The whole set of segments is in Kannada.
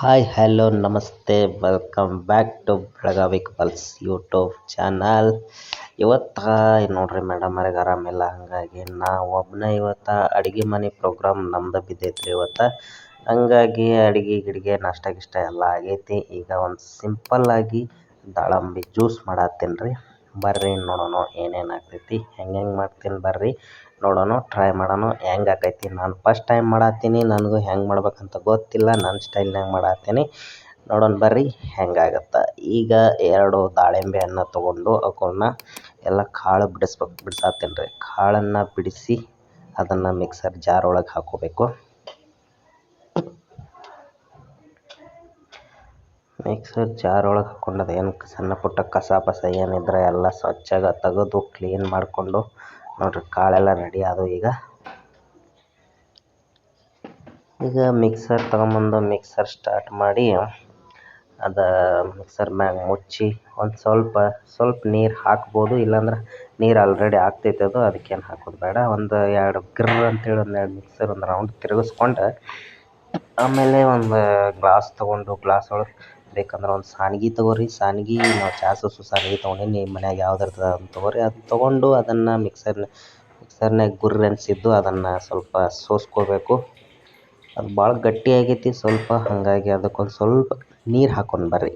ಹಾಯ್, ಹಲೋ, ನಮಸ್ತೆ. Welcome back to Belagavi couples YouTube channel. ಇವತ್ತು, ನೋಡ್ರಿ ಮೇಡಮ್ ಅವ್ರಿಗೆ ಆರಾಮಿಲ್ಲ ಹಾಗಾಗಿ ನಾ ಒಬ್ಬನೇ ಇವತ್ತು ಅಡುಗೆ ಮನೆ ಪ್ರೋಗ್ರಾಮ್ ನಮ್ದು ಬಿದ್ದೈತ್ರಿ ಇವತ್ತು. ಹಂಗಾಗಿ ಅಡುಗೆ, ಗಿಡಿಗೆ, ನಾಷ್ಟ, ಗಿಷ್ಟ ಎಲ್ಲ ಆಗೈತಿ. ಈಗ ಒಂದು ಸಿಂಪಲ್ಲಾಗಿ ದಾಳಂಬಿ ಜ್ಯೂಸ್ ಮಾಡತ್ತೀನಿ ಬರ್ರಿ ನೋಡೋಣ ಏನೇನು ಆಗ್ತೈತಿ, ಹೆಂಗೆ ಹೆಂಗೆ ಮಾಡ್ತೀನಿ ಬರ್ರಿ ನೋಡೋಣ ಟ್ರೈ ಮಾಡೋಣ, ಹೆಂಗೆ ಆಕೈತಿ ನಾನು ಫಸ್ಟ್ ಟೈಮ್ ಮಾಡತ್ತೀನಿ ನನಗೂ ಹೆಂಗೆ ಮಾಡ್ಬೇಕಂತ ಗೊತ್ತಿಲ್ಲ ನನ್ನ ಸ್ಟೈಲ್ನಾಗ ಮಾಡತ್ತೀನಿ ನೋಡೋಣ ಬರ್ರಿ ಹೆಂಗಾಗತ್ತೆ ಈಗ ಎರಡು ದಾಳಿಂಬೆ ಹಣ್ಣು ತೊಗೊಂಡು ಅವನ್ನ ಎಲ್ಲ ಕಾಳು ಬಿಡಿಸ್ಬೇಕು ಬಿಡ್ಸಾತ್ತೀನಿ ರೀ ಕಾಳನ್ನು ಬಿಡಿಸಿ ಅದನ್ನು ಮಿಕ್ಸರ್ ಜಾರ್ ಒಳಗೆ ಹಾಕೋಬೇಕು. ಮಿಕ್ಸರ್ ಜಾರ್ ಒಳಗೆ ಹಾಕ್ಕೊಂಡು ಅದೇನು ಸಣ್ಣ ಪುಟ್ಟ ಕಸ ಪಸ ಏನಿದ್ರೆ ಎಲ್ಲ ಸ್ವಚ್ಛಾಗಿ ತೆಗೆದು ಕ್ಲೀನ್ ಮಾಡಿಕೊಂಡು ನೋಡ್ರಿ ಕಾಳೆಲ್ಲ ರೆಡಿ ಆದವು ಈಗ. ಈಗ ಮಿಕ್ಸರ್ ತಗೊಂಬಂದು ಮಿಕ್ಸರ್ ಸ್ಟಾರ್ಟ್ ಮಾಡಿ ಅದು ಮಿಕ್ಸರ್ ಮ್ಯಾಗ ಮುಚ್ಚಿ ಒಂದು ಸ್ವಲ್ಪ ಸ್ವಲ್ಪ ನೀರು ಹಾಕ್ಬೋದು, ಇಲ್ಲಾಂದ್ರೆ ನೀರು ಆಲ್ರೆಡಿ ಆಗ್ತೈತೆ ಅದು, ಅದಕ್ಕೇನು ಹಾಕೋದು ಬೇಡ. ಒಂದು ಎರಡು ಗ್ರರ್ ಅಂತೇಳಿ ಒಂದು ಎರಡು ಮಿಕ್ಸರ್ ಒಂದು ರೌಂಡ್ ತಿರುಗಿಸ್ಕೊಂಡು ಆಮೇಲೆ ಒಂದು ಗ್ಲಾಸ್ ತೊಗೊಂಡು ಗ್ಲಾಸ್ ಒಳಗೆ ಬೇಕಂದ್ರೆ ಒಂದು ಸಾನ್ಗಿ ತೊಗೋರಿ. ಸಾನ್ಗಿ ನಾವು ಚಾ ಸೋಸೋ ಸಾನ್ಗಿ ತೊಗೊಂಡೀನಿ ಮನ್ಯಾಗ ಯಾವ್ದು ಇರ್ತದೆ ಅದನ್ನು ತೊಗೋರಿ. ಅದನ್ನ ತೊಗೊಂಡು ಅದನ್ನು ಮಿಕ್ಸರ್ ಮಿಕ್ಸರ್ನಾಗ ಗುರ್ರ್ ಅನಿಸಿದ್ದು ಅದನ್ನು ಸ್ವಲ್ಪ ಸೋಸ್ಕೋಬೇಕು. ಅದು ಭಾಳ ಗಟ್ಟಿ ಆಗೈತಿ, ಸ್ವಲ್ಪ ಹಾಗಾಗಿ ಅದಕ್ಕೊಂದು ಸ್ವಲ್ಪ ನೀರು ಹಾಕೊಂಡು ಬರ್ರಿ.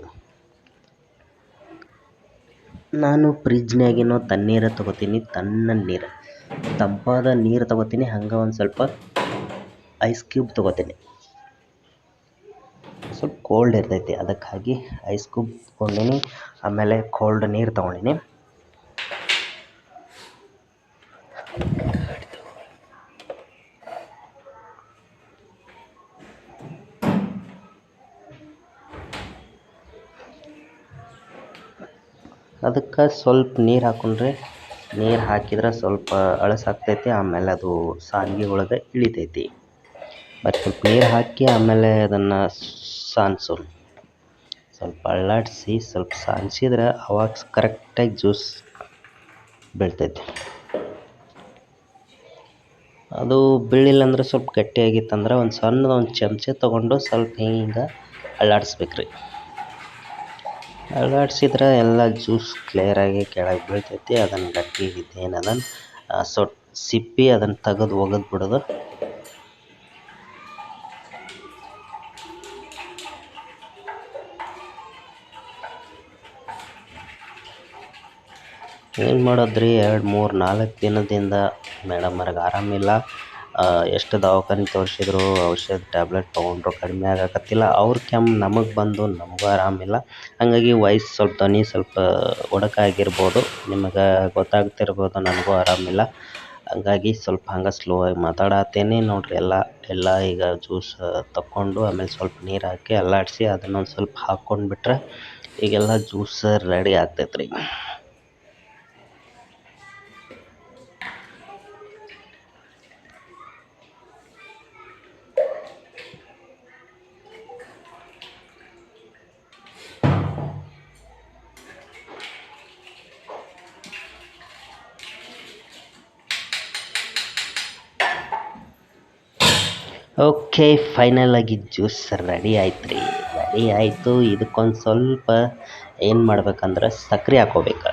ನಾನು ಫ್ರಿಜ್ನಾಗಿನೋ ತಣ್ಣೀರು ತೊಗೋತೀನಿ, ತಣ್ಣ ನೀರು. ತಂಪಾದ ನೀರು ತೊಗೋತೀನಿ, ಹಂಗೆ ಒಂದು ಸ್ವಲ್ಪ ಐಸ್ ಕ್ಯೂಬ್ ತೊಗೋತೀನಿ. ಕೋಲ್ಡ್ ಇರ್ತೈತಿ. ಅದಕ್ಕಾಗಿ ಐಸ್ ಕ್ಯೂಬ್ ತೊಗೊಂಡೀನಿ ಆಮೇಲೆ ಕೋಲ್ಡ್ ನೀರು ತೊಗೊಂಡಿನಿ. ಅದಕ್ಕೆ ಸ್ವಲ್ಪ ನೀರು ಹಾಕೊಂಡ್ರೆ ನೀರು ಹಾಕಿದ್ರೆ ಸ್ವಲ್ಪ ಅಳಸಾಗ್ತೈತಿ ಆಮೇಲೆ ಅದು ಸಾರಿಗೆ ಒಳಗೆ ಇಳಿತೈತಿ. ಮತ್ತು ಸ್ವಲ್ಪ ನೀರು ಹಾಕಿ ಆಮೇಲೆ ಅದನ್ನು ಸಾನ್ಸೋಣ ಸ್ವಲ್ಪ ಅಳ್ಳಾಡಿಸಿ, ಸ್ವಲ್ಪ ಸಾನ್ಸಿದ್ರೆ ಅವಾಗ ಕರೆಕ್ಟಾಗಿ ಜ್ಯೂಸ್ ಬೀಳ್ತೈತಿ. ಅದು ಬೀಳಿಲ್ಲ ಅಂದ್ರೆ ಸ್ವಲ್ಪ ಗಟ್ಟಿಯಾಗಿತ್ತಂದ್ರೆ ಒಂದು ಸಣ್ಣದ ಒಂದು ಚಮಚೆ ತೊಗೊಂಡು ಸ್ವಲ್ಪ ಹಿಂಗೆ ಅಳ್ಳಾಡಿಸ್ಬೇಕು ರೀ ಅಳ್ಳಾಡಿಸಿದ್ರೆ ಎಲ್ಲ ಜ್ಯೂಸ್ ಕ್ಲಿಯರಾಗಿ ಕೆಳಗೆ ಬೀಳ್ತೈತಿ, ಅದನ್ನು ಗಟ್ಟಿ ಏನದ ಸೊಟ್ ಸಿಪ್ಪಿ ಅದನ್ನು ತೆಗೆದು ಒಗೆದು ಬಿಡೋದು ಏನು ಮಾಡೋದ್ರಿ? ಎರಡು, ಮೂರು, ನಾಲ್ಕು ದಿನದಿಂದ ಮೇಡಮ್ ಅವ್ರಿಗೆ ಆರಾಮಿಲ್ಲ ಎಷ್ಟು ದವಾಖಾನೆ ತೋರಿಸಿದ್ರು, ಔಷಧ, ಟ್ಯಾಬ್ಲೆಟ್ ತೊಗೊಂಡ್ರು ಕಡಿಮೆ ಆಗಕತ್ತಿಲ್ಲ. ಅವ್ರ ಕೆಮ್ಮು ನಮಗೆ ಬಂದು ನಮಗೂ ಆರಾಮಿಲ್ಲ ಹಾಗಾಗಿ ವಾಯ್ಸ್ ಸ್ವಲ್ಪ ಧ್ವನಿ ಸ್ವಲ್ಪ ಒಡಕಾಗಿರ್ಬೋದು. ನಿಮಗೆ ಗೊತ್ತಾಗ್ತಿರ್ಬೋದು, ನನಗೂ ಆರಾಮಿಲ್ಲ ಹಂಗಾಗಿ ಸ್ವಲ್ಪ ಹಂಗೆ ಸ್ಲೋ ಆಗಿ ಮಾತಾಡತ್ತೇನೆ ನೋಡಿರಿ ಎಲ್ಲ. ಎಲ್ಲ ಈಗ ಜ್ಯೂಸ್ ತಗೊಂಡು ಆಮೇಲೆ ಸ್ವಲ್ಪ ನೀರು ಹಾಕಿ ಅಲ್ಲಾಡಿಸಿ ಅದನ್ನೊಂದು ಸ್ವಲ್ಪ ಹಾಕ್ಕೊಂಡು ಬಿಟ್ರೆ ಈಗೆಲ್ಲ ಜ್ಯೂಸ್ ರೆಡಿ ಆಗ್ತೈತೆ ರೀ ಓಕೆ ಫೈನಲ್ ಆಗಿ ಜ್ಯೂಸ್ ರೆಡಿ ಆಯ್ತು ರೀ ರೆಡಿ ಆಯಿತು. ಇದಕ್ಕೊಂದು ಸ್ವಲ್ಪ ಏನು ಮಾಡ್ಬೇಕಂದ್ರೆ ಸಕ್ಕರೆ ಹಾಕೋಬೇಕು.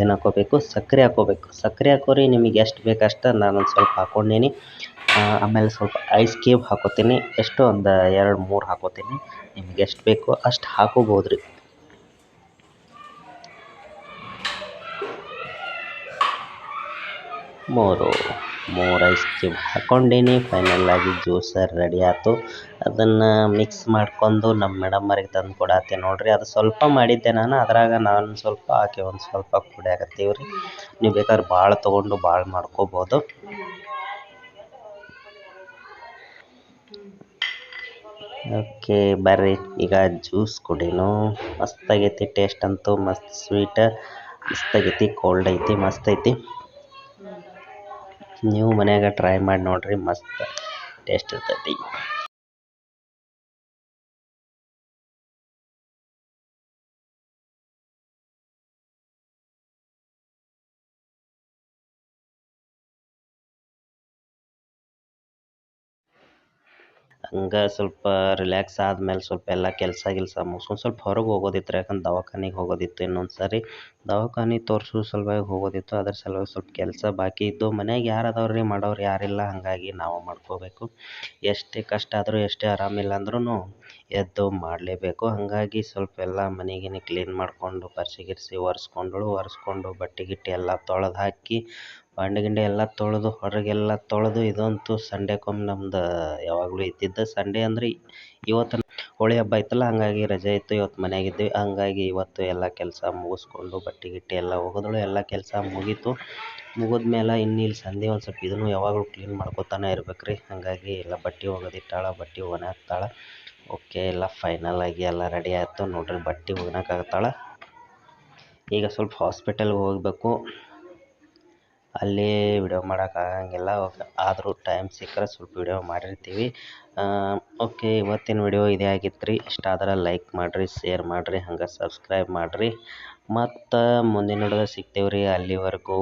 ಏನು ಹಾಕೋಬೇಕು? ಸಕ್ಕರೆ ಹಾಕೋಬೇಕು. ಸಕ್ಕರೆ ಹಾಕೋರಿ, ನಿಮಗೆ ಎಷ್ಟು ಬೇಕು ಅಷ್ಟು ನಾನೊಂದು ಸ್ವಲ್ಪ ಹಾಕ್ಕೊಂಡೀನಿ ಆಮೇಲೆ ಸ್ವಲ್ಪ ಐಸ್ ಕ್ಯೂಬ್ ಹಾಕೋತೀನಿ. ಎಷ್ಟು? ಒಂದು ಎರಡು, ಮೂರು ಹಾಕೋತೀನಿ. ನಿಮ್ಗೆ ಎಷ್ಟು ಬೇಕೋ ಅಷ್ಟು ಹಾಕೋಬೋದು ರೀ ಮೂರು. ಮೂರು ಐಸ್ ಕ್ಯೂಬ್ ಹಾಕ್ಕೊಂಡೀನಿ ಆಗಿ ಜ್ಯೂಸರ್ ರೆಡಿ ಆಯ್ತು ಅದನ್ನು ಮಿಕ್ಸ್ ಮಾಡ್ಕೊಂಡು ನಮ್ಮ ಮೇಡಮ್ಮರಿಗೆ ತಂದು ಕೊಡಾತೀನಿ ನೋಡಿರಿ. ಅದು ಸ್ವಲ್ಪ ಮಾಡಿದ್ದೆ ನಾನು. ಅದ್ರಾಗ ನಾನು ಸ್ವಲ್ಪ ಆಕೆ ಒಂದು ಸ್ವಲ್ಪ ಕುಡಿಯಾಕತ್ತೀವಿ ರೀ. ನೀವು ಬೇಕಾದ್ರೆ ಭಾಳ ತೊಗೊಂಡು ಭಾಳ ಮಾಡ್ಕೋಬೋದು. ಓಕೆ ಬರ್ರಿ. ಈಗ ಜ್ಯೂಸ್ ಕುಡಿನು. ಮಸ್ತಾಗೈತಿ ಟೇಸ್ಟ್ ಅಂತೂ ಮಸ್ತ್ ಸ್ವೀಟ್ ಮಸ್ತಾಗೈತಿ ಕೋಲ್ಡ್ ಐತಿ, ಮಸ್ತ್ ಐತಿ. ನೀವು ಮನ್ಯಾಗ ಟ್ರೈ ಮಾಡಿ ನೋಡ್ರಿ, ಮಸ್ತ್ ಟೇಸ್ಟ್ ಇರ್ತೈತಿ. ಹಂಗೆ ಸ್ವಲ್ಪ ರಿಲ್ಯಾಕ್ಸ್ ಆದ್ಮೇಲೆ ಸ್ವಲ್ಪ ಎಲ್ಲ ಕೆಲಸ ಗಿಲ್ಸ ಮುಗಿಸ್ಕೊಂಡು ಸ್ವಲ್ಪ ಹೊರಗೆ ಹೋಗೋದಿತ್ತು ಯಾಕಂದ್ರೆ ದವಾಖಾನಿಗೆ ಹೋಗೋದಿತ್ತು ಇನ್ನೊಂದು ಸಾರಿ ದವಾಖಾನೆ ತೋರ್ಸೋ ಸಲುವಾಗಿ ಹೋಗೋದಿತ್ತು, ಅದ್ರ ಸಲುವಾಗಿ ಸ್ವಲ್ಪ ಕೆಲಸ ಬಾಕಿ ಇದ್ದು, ಮನ್ಯಾಗ ಯಾರು ಅದಾವೆ ರೀ ಮಾಡೋರು ಯಾರಿಲ್ಲ, ಹಾಗಾಗಿ ನಾವು ಮಾಡ್ಕೋಬೇಕು. ಎಷ್ಟೇ ಕಷ್ಟ ಆದರೂ ಎಷ್ಟೇ ಆರಾಮಿಲ್ಲ ಅಂದ್ರೂ ಎದ್ದು ಮಾಡಲೇಬೇಕು. ಹಾಗಾಗಿ ಸ್ವಲ್ಪ ಎಲ್ಲ ಮನೆ ಗಿನೆ ಕ್ಲೀನ್ ಮಾಡಿಕೊಂಡು, ಪರ್ಸಿ ಗಿರ್ಸಿ ಒರೆಸ್ಕೊಂಡಳು. ಒರೆಸ್ಕೊಂಡು ಬಟ್ಟೆ ಗಿಟ್ಟೆ ಎಲ್ಲ ತೊಳೆದು ಹಾಕಿ, ಬಾಂಡೆ ಗಿಂಡೆ ಎಲ್ಲ ತೊಳೆದು, ಹೊರಗೆಲ್ಲ ತೊಳೆದು, ಇದಂತೂ ಸಂಡೆಕೊಮ್ಮೆ ನಮ್ದು ಯಾವಾಗಲೂ ಇದ್ದಿದ್ದು. ಸಂಡೇ ಅಂದ್ರೆ ಇವತ್ತು ಹೋಳಿ ಹಬ್ಬ ಇತ್ತಲ್ಲ, ಹಾಗಾಗಿ ರಜೆ ಇತ್ತು, ಇವತ್ತು ಮನೆಯಾಗ ಇದ್ವಿ. ಹಂಗಾಗಿ ಇವತ್ತು ಎಲ್ಲ ಕೆಲಸ ಮುಗಿಸ್ಕೊಂಡು ಬಟ್ಟೆ ಗಿಟ್ಟೆ ಎಲ್ಲ ಒಗೆದಳು ಎಲ್ಲ ಕೆಲಸ ಮುಗೀತು. ಮುಗಿದ್ಮೇಲೆ ಇನ್ನು ಇಲ್ಲಿ ಸಂಧಿ ಒಂದು ಸ್ವಲ್ಪ ಇದನ್ನು ಯಾವಾಗಲೂ ಕ್ಲೀನ್ ಮಾಡ್ಕೊತಾನೆ ಇರ್ಬೇಕು ರೀ ಹಾಗಾಗಿ ಎಲ್ಲ ಬಟ್ಟೆ ಒಗೆದಿಟ್ಟಾಳ ಬಟ್ಟೆ ಒಣ ಹಾಕ್ತಾಳೆ. ಓಕೆ, ಎಲ್ಲ ಫೈನಲ್ ಆಗಿ ಎಲ್ಲ ರೆಡಿ ಆಯಿತು. ನೋಡ್ರಿ ಬಟ್ಟೆ ಒಣಗಾಕತ್ತಾಳ ಈಗ ಸ್ವಲ್ಪ ಹಾಸ್ಪಿಟಲ್ಗೆ ಹೋಗಬೇಕು. ಅಲ್ಲಿ ವಿಡಿಯೋ ಓಕೆ ಆದರೂ ಟೈಮ್ ಸಿಕ್ಕರೆ ಸ್ವಲ್ಪ ವಿಡಿಯೋ ಮಾಡಿರ್ತೀವಿ. ಓಕೆ ಇವತ್ತಿನ ವಿಡಿಯೋ ಇದೇ ಆಗಿತ್ತು ರೀ ಇಷ್ಟ ಆದ್ರೆ ಲೈಕ್ ಮಾಡಿರಿ ಶೇರ್ ಮಾಡಿರಿ, ಹಂಗೆ ಸಬ್ಸ್ಕ್ರೈಬ್ ಮಾಡಿರಿ. ಮತ್ತು ಮುಂದಿನ ವಿಡಿಯೋದಾಗ ಸಿಗ್ತೇವೆ ರೀ ಅಲ್ಲಿವರೆಗೂ.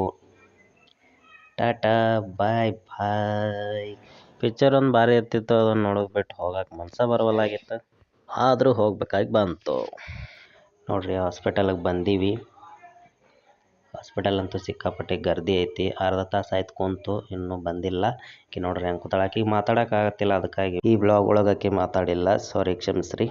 ಟಾಟಾ ಬಾಯ್ ಬಾಯ್ ಪಿಕ್ಚರ್ ಒಂದು ಭಾರಿ ಇರ್ತಿತ್ತು, ಅದನ್ನು ನೋಡೋದು ಬಿಟ್ಟು ಮನ್ಸ ಬರವಲ್ಲಾಗಿತ್ತು ಆದರೂ ಹೋಗ್ಬೇಕಾಗಿ ಬಂತು. ನೋಡಿರಿ ಹಾಸ್ಪಿಟಲಿಗೆ ಬಂದೀವಿ. ಹಾಸ್ಪಿಟಲ್ ಅಂತೂ ಸಿಕ್ಕಾಪಟ್ಟೆ ಗರ್ದಿ ಐತಿ. ಅರ್ಧ ತಾಸು ಆಯ್ತು ಕುಂತು, ಇನ್ನೂ ಬಂದಿಲ್ಲ. ಆಕಿ ನೋಡ್ರಿ ಹೆಂಗೆ ಕೂತಾಳ. ಆಕಿಗೆ ಮಾತಾಡೋಕ್ಕಾಗತ್ತಿಲ್ಲ ಅದಕ್ಕಾಗಿ ಈ ಬ್ಲಾಗ್ ಒಳಗೆ ಆಕಿ ಮಾತಾಡಿಲ್ಲ ಸಾರಿ ಕ್ಷಮಿಸ್ರಿ